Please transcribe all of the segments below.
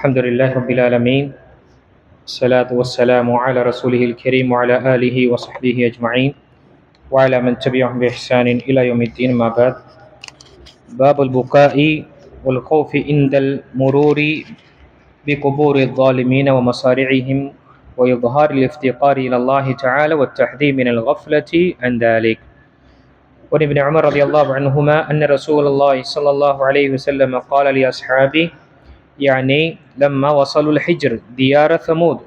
الحمد لله رب العالمين الصلاة والسلام على رسوله الكريم وعلى آله وصحبه أجمعين وعلى من تبعهم بإحسان إلى يوم الدين ما بعد. باب البكاء والخوف عند المرور بقبور الظالمين ومصارعهم وإظهار الافتقار إلى الله تعالى والتحذير من الغفلة عن ذلك. وعن ابن عمر رضي الله عنهما أن رسول الله صلى الله عليه وسلم قال لأصحابه يعني لما وصلوا الحجر ديار ثمود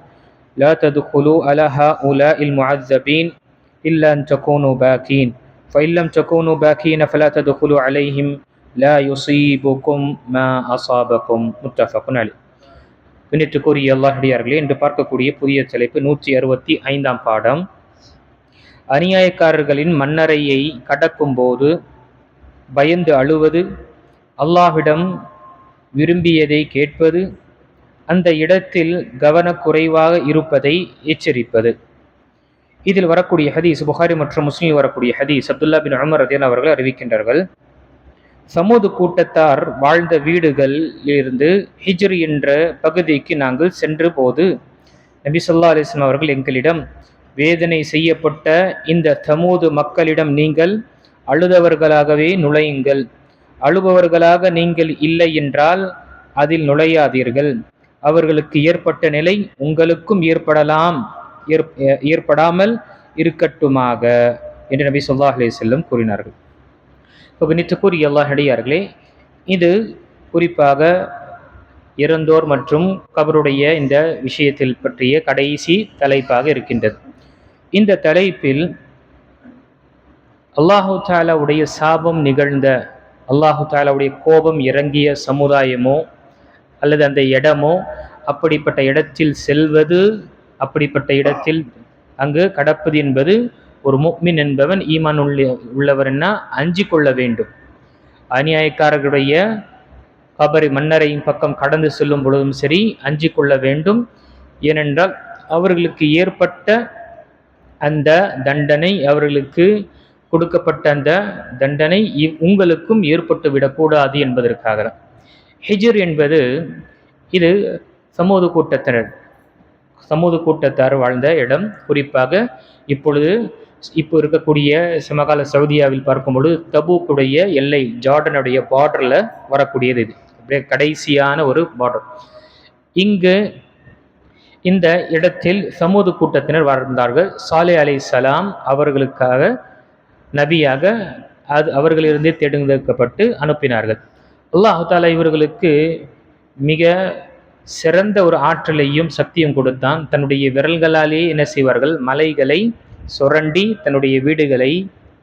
لا تدخلوا على هؤلاء المعذبين إلا أن تكونوا باكين فإن لم تكونوا باكين فلا تدخلوا عليهم لا يصيبكم ما أصابكم متفق عليه கண்ணியத்துக்குரிய அல்லாஹடியார்களே என்று பார்க்கக்கூடிய புதிய தலைப்பு நூற்றி அறுபத்தி ஐந்தாம் பாடம் அநியாயக்காரர்களின் மன்னரையை கடக்கும் போது பயந்து அழுவது அல்லாஹ்விடம் விரும்பியதை கேட்பது அந்த இடத்தில் கவனக்குறைவாக இருப்பதை எச்சரிப்பது. இதில் வரக்கூடிய ஹதீஸ் புகாரி மற்றும் முஸ்லீம் வரக்கூடிய ஹதீஸ் அப்துல்லா பின் அமர் ரதியன் அவர்கள் அறிவிக்கின்றார்கள். சமூக கூட்டத்தார் வாழ்ந்த வீடுகளிலிருந்து ஹிஜ்ரி என்ற பகுதிக்கு நாங்கள் சென்ற போது நபி சொல்லா அலிஸ்லாம் அவர்கள் எங்களிடம் வேதனை செய்யப்பட்ட இந்த சமூது மக்களிடம் நீங்கள் அழுதவர்களாகவே நுழையுங்கள். அழுபவர்களாக நீங்கள் இல்லை என்றால் அதில் நுழையாதீர்கள். அவர்களுக்கு ஏற்பட்ட நிலை உங்களுக்கும் ஏற்படலாம். ஏற்படாமல் இருக்கட்டுமாக என்று நபி சொல்லா அலி செல்லம் கூறினார்கள். இப்போ கணித்துக்குரிய எல்லா அடியார்களே இது குறிப்பாக இறந்தோர் மற்றும் கபருடைய இந்த விஷயத்தில் பற்றிய கடைசி தலைப்பாக இருக்கின்றது. இந்த தலைப்பில் அல்லாஹு தாலாவுடைய சாபம் நிகழ்ந்த அல்லாஹு தாலாவுடைய கோபம் இறங்கிய சமுதாயமோ அல்லது அந்த இடமோ அப்படிப்பட்ட இடத்தில் செல்வது அப்படிப்பட்ட இடத்தில் அங்கு கடப்பது என்பது ஒரு முக்மின் என்பவன் ஈமான் உள்ள உள்ளவர்னா அஞ்சு கொள்ள வேண்டும். அநியாயக்காரர்களுடைய கபரி மன்னரையும் பக்கம் கடந்து செல்லும் பொழுதும் சரி அஞ்சு கொள்ள வேண்டும். ஏனென்றால் அவர்களுக்கு ஏற்பட்ட அந்த தண்டனை அவர்களுக்கு கொடுக்கப்பட்ட அந்த தண்டனை உங்களுக்கும் ஏற்பட்டு விடக்கூடாது என்பதற்காக. ஹிஜர் என்பது இது சமூக கூட்டத்தினர் சமூக கூட்டத்தார் வாழ்ந்த இடம். குறிப்பாக இப்பொழுது இப்போ இருக்கக்கூடிய சமகால சவுதியாவில் பார்க்கும்பொழுது தபூக்குடைய எல்லை ஜார்டனுடைய பார்டரில் வரக்கூடியது இது. அப்படியே கடைசியான ஒரு பார்டர் இங்கு இந்த இடத்தில் சமூக கூட்டத்தினர் வாழ்ந்தார்கள். சாலே அலை சலாம் அவர்களுக்காக நபியாக அது அவர்களிலிருந்தே தேர்ந்தெடுக்கப்பட்டு அனுப்பினார்கள். அல்லாஹாலா இவர்களுக்கு மிக சிறந்த ஒரு ஆற்றலையும் சக்தியும் கொடுத்தான். தன்னுடைய விரல்களாலே என்ன செய்வார்கள்? மலைகளை சுரண்டி தன்னுடைய வீடுகளை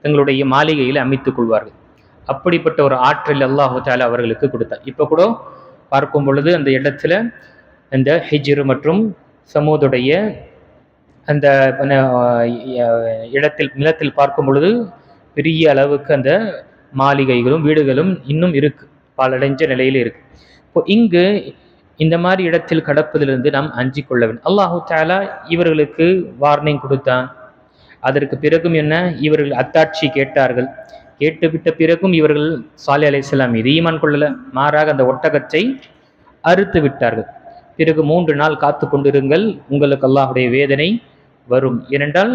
தங்களுடைய மாளிகையில் அமைத்துக் கொள்வார்கள். அப்படிப்பட்ட ஒரு ஆற்றல் அல்லாஹாலா அவர்களுக்கு கொடுத்தார் இப்போ கூட பார்க்கும் பொழுது அந்த இடத்துல அந்த ஹிஜ்ரு மற்றும் சமூதுடைய அந்த இடத்தில் நிலத்தில் பார்க்கும் பொழுது பெரிய அளவுக்கு அந்த மாளிகைகளும் வீடுகளும் இன்னும் இருக்கு. பாலடைஞ்ச நிலையில் இருக்கு. இப்போ இங்கு இந்த மாதிரி இடத்தில் கடப்பதிலிருந்து நாம் அஞ்சி கொள்ள வேண்டும். அல்லாஹு தாலா இவர்களுக்கு வார்னிங் கொடுத்தான். அதற்கு பிறகும் என்ன? இவர்கள் அத்தாட்சி கேட்டார்கள். கேட்டுவிட்ட பிறகும் இவர்கள் சாலை அலைசலாம் மீது ஈமான் கொள்ளல. மாறாக அந்த ஒட்டகத்தை அறுத்து விட்டார்கள். பிறகு மூன்று நாள் காத்து கொண்டிருங்கள். உங்களுக்கு அல்லாஹுடைய வேதனை வரும். ஏனென்றால்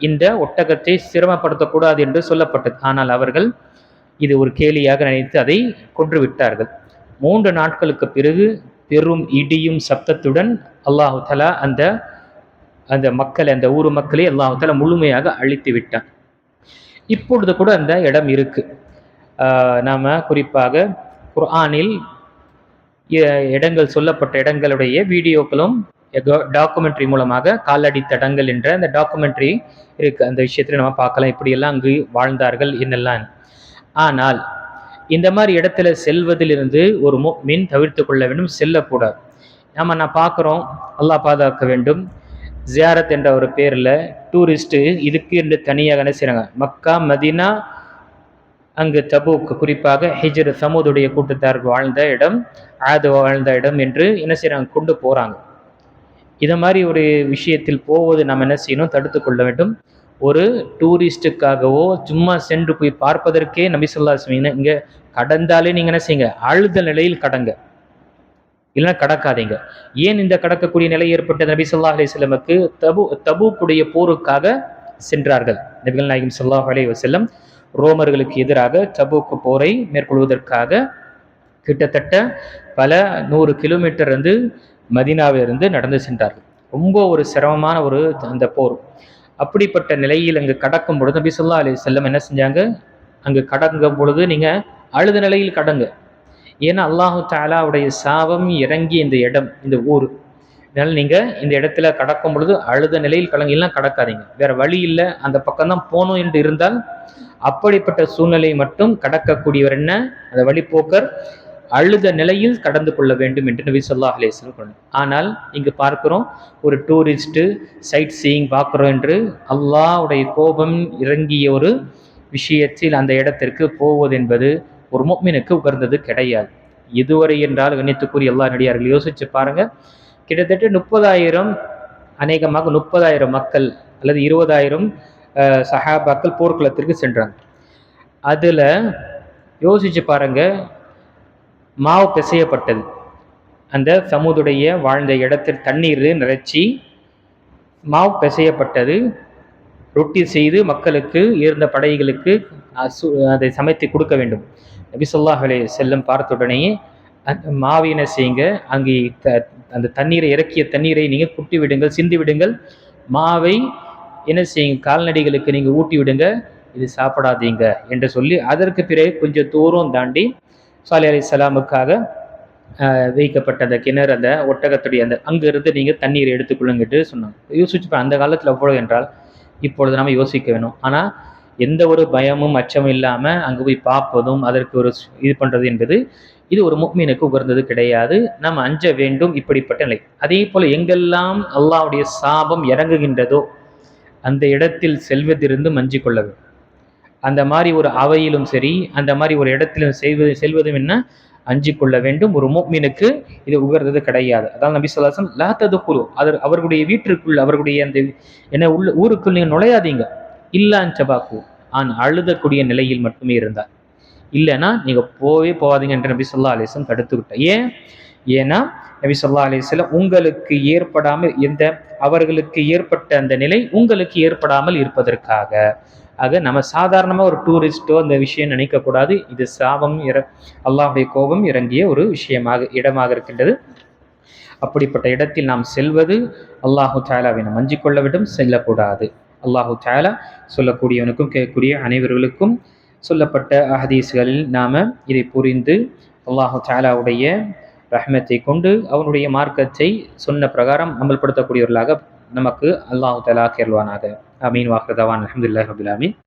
இந்த ஒட்டகத்தை சிரமப்படுத்தக்கூடாது என்று சொல்லப்பட்டது. ஆனால் அவர்கள் இது ஒரு கேலியாக நினைத்து அதை கொன்று விட்டார்கள் மூன்று நாட்களுக்கு பிறகு பெரும் இடியும் சப்தத்துடன் அல்லாஹு தலா அந்த அந்த மக்களை அந்த ஊர் மக்களை அல்லாஹு தலா முழுமையாக அழித்து விட்டான். இப்பொழுது கூட அந்த இடம் இருக்கு. நாம் குறிப்பாக குர்ஆனில் இடங்கள் சொல்லப்பட்ட இடங்களுடைய வீடியோக்களும் டாக்குமெண்ட்ரி மூலமாக காலடி தடங்கள் என்ற அந்த டாக்குமெண்ட்ரி இருக்கு. அந்த விஷயத்தில் நம்ம பார்க்கலாம். இப்படியெல்லாம் அங்கு வாழ்ந்தார்கள் என்னெல்லாம். ஆனால் இந்த மாதிரி இடத்துல செல்வதிலிருந்து ஒரு மீன் தவிர்த்து கொள்ள வேண்டும் செல்லக்கூடாது. நம்ம நான் பார்க்குறோம் அல்லாஹ் பாதுகாக்க வேண்டும். ஜியாரத் என்ற ஒரு பேரில் டூரிஸ்ட்டு இதுக்கு என்று தனியாக என்ன செய்கிறாங்க மக்கா மதினா அங்கு தபுக்கு குறிப்பாக ஹிஜர் சமூதுடைய கூட்டத்தார் வாழ்ந்த இடம் ஆது வாழ்ந்த இடம் என்று என்ன செய்கிறாங்க கொண்டு போகிறாங்க இதை மாதிரி ஒரு விஷயத்தில் போவது நம்ம என்ன செய்யணும்? தடுத்து கொள்ள வேண்டும். ஒரு டூரிஸ்ட்டுக்காகவோ சும்மா சென்று போய் பார்ப்பதற்கே நபி சொல்லா இங்கே கடந்தாலே நீங்கள் என்ன செய்யுங்க? அழுத நிலையில் கடங்க. இல்லைன்னா கடக்காதீங்க. ஏன் இந்த கடக்கக்கூடிய நிலை ஏற்பட்ட நபி சொல்லா அலிஸ்லமுக்கு தபு தபுக்குடைய போருக்காக சென்றார்கள். நபிகள் நாயகம் சொல்லாஹ் அலி வசல்லம் ரோமர்களுக்கு எதிராக தபுக்கு போரை மேற்கொள்வதற்காக கிட்டத்தட்ட பல நூறு கிலோமீட்டர் வந்து மதினாவிலிருந்து நடந்து சென்றார்கள். ரொம்ப ஒரு சிரமமான ஒரு அந்த போர். அப்படிப்பட்ட நிலையில் அங்கு கடக்கும் பொழுது நபி சொல்லா அலி செல்லம் என்ன செஞ்சாங்க? அங்கு கடங்கும் பொழுது நீங்கள் அழுத நிலையில் கடங்க. ஏன்னா அல்லாஹு தாலாவுடைய சாபம் இறங்கி இந்த இடம் இந்த ஊர். அதனால் நீங்கள் இந்த இடத்துல கடக்கும் பொழுது அழுத நிலையில் கடங்கெல்லாம் கடக்காதீங்க. வேற வழி இல்லை. அந்த பக்கம் தான் போகணும் என்று இருந்தால் அப்படிப்பட்ட சூழ்நிலை மட்டும் கடக்கக்கூடியவர் என்ன? அந்த வழிப்போக்கர் அழுத நிலையில் கடந்து கொள்ள வேண்டும் என்று நபி சொல்லா அலேஸ்லம் கொண்டு ஆனால் இங்கு பார்க்குறோம் ஒரு டூரிஸ்ட்டு சைட் சீயிங் பார்க்குறோம் என்று அல்லாவுடைய கோபம் இறங்கிய ஒரு விஷயத்தில் அந்த இடத்திற்கு போவது என்பது ஒரு மொம்மினுக்கு உகர்ந்தது கிடையாது. இதுவரை என்றால் கண்ணியத்துக்குரிய எல்லா நடிகார்கள் யோசிச்சு பாருங்க. கிட்டத்தட்ட முப்பதாயிரம் அநேகமாக முப்பதாயிரம் மக்கள் அல்லது இருபதாயிரம் சஹாபாக்கள் போர்க்களத்திற்கு சென்றாங்க. அதில் யோசிச்சு பாருங்கள் மாவு பிசையப்பட்டது. அந்த சமுதுடைய வாழ்ந்த இடத்தில் தண்ணீர் நிறைச்சி மாவு பிசையப்பட்டது. ரொட்டி செய்து மக்களுக்கு இருந்த படைகளுக்கு அதை சமைத்து கொடுக்க வேண்டும். நபிசல்லாஹலே செல்லும் பார்த்துடனேயே அந்த மாவினை செய்யுங்க? அங்கே அந்த தண்ணீரை இறக்கிய தண்ணீரை நீங்கள் குட்டி விடுங்கள் சிந்தி விடுங்கள். மாவை என்ன செய்யுங்க? கால்நடைகளுக்கு நீங்கள் ஊட்டி விடுங்க. இது சாப்பிடாதீங்க என்று சொல்லி அதற்கு பிறகு கொஞ்சம் தூரம் தாண்டி சாலி அலி சலாமுக்காக வைக்கப்பட்ட அந்த கிணறு அந்த ஒட்டகத்துடைய அந்த அங்கேருந்து நீங்கள் தண்ணீர் எடுத்துக்கொள்ளுங்கிட்டு சொன்னாங்க. யோசிச்சு அந்த காலத்தில் எவ்வளோ என்றால் இப்பொழுது நம்ம யோசிக்க வேணும். ஆனால் எந்த ஒரு பயமும் அச்சமும் இல்லாமல் அங்கே போய் பார்ப்பதும் அதற்கு ஒரு இது பண்ணுறது என்பது இது ஒரு முக்மீனுக்கு உகர்ந்தது கிடையாது. நாம் அஞ்ச வேண்டும் இப்படிப்பட்ட நிலை. அதே போல் எங்கெல்லாம் அல்லாவுடைய சாபம் இறங்குகின்றதோ அந்த இடத்தில் செல்வதிருந்து மஞ்சி கொள்ள வேண்டும். அந்த மாதிரி ஒரு அவையிலும் சரி அந்த மாதிரி ஒரு இடத்திலும் செய்வது செல்வதும் என்ன? அஞ்சு கொள்ள வேண்டும். ஒரு மோக்மீனுக்கு இது உகர்ந்தது கிடையாது. அதாவது நபி சொல்லாசன் லாத்தது குழு அதர் அவர்களுடைய வீட்டிற்குள் அவர்களுடைய அந்த என்ன உள்ள ஊருக்குள் நீங்கள் நுழையாதீங்க. இல்லான் சபாக்கு. ஆன் அழுதக்கூடிய நிலையில் மட்டுமே இருந்தார். இல்லைன்னா நீங்கள் போவே போகாதீங்க என்று நபி சொல்லா அலிஸ்லம் தடுத்துக்கிட்டேன் ஏன்? ஏன்னா நபி சொல்லா அலிஸ்லம் உங்களுக்கு ஏற்படாமல் எந்த அவர்களுக்கு ஏற்பட்ட அந்த நிலை உங்களுக்கு ஏற்படாமல் இருப்பதற்காக. ஆக நம்ம சாதாரணமாக ஒரு டூரிஸ்ட்டோ அந்த விஷயம் நினைக்கக்கூடாது இது சாபம் இற அல்லாஹுடைய கோபம் இறங்கிய ஒரு விஷயமாக இடமாக இருக்கின்றது. அப்படிப்பட்ட இடத்தில் நாம் செல்வது அல்லாஹு தாலாவை நாம் மஞ்சிக் கொள்ளவிடும் செல்லக்கூடாது. அல்லாஹு தாலா சொல்லக்கூடியவனுக்கும் கேட்கக்கூடிய அனைவர்களுக்கும் சொல்லப்பட்ட அஹதீஸ்களில் நாம் இதை புரிந்து அல்லாஹு தாலாவுடைய ரஹ்மத்தை கொண்டு அவனுடைய மார்க்கத்தை சொன்ன பிரகாரம் அமல்படுத்தக்கூடியவர்களாக நமக்கு அல்லாஹு தலா கேள்வானாக அமீன் வாக்குதவான் அஹமதுல்லா ரபுல்லாமி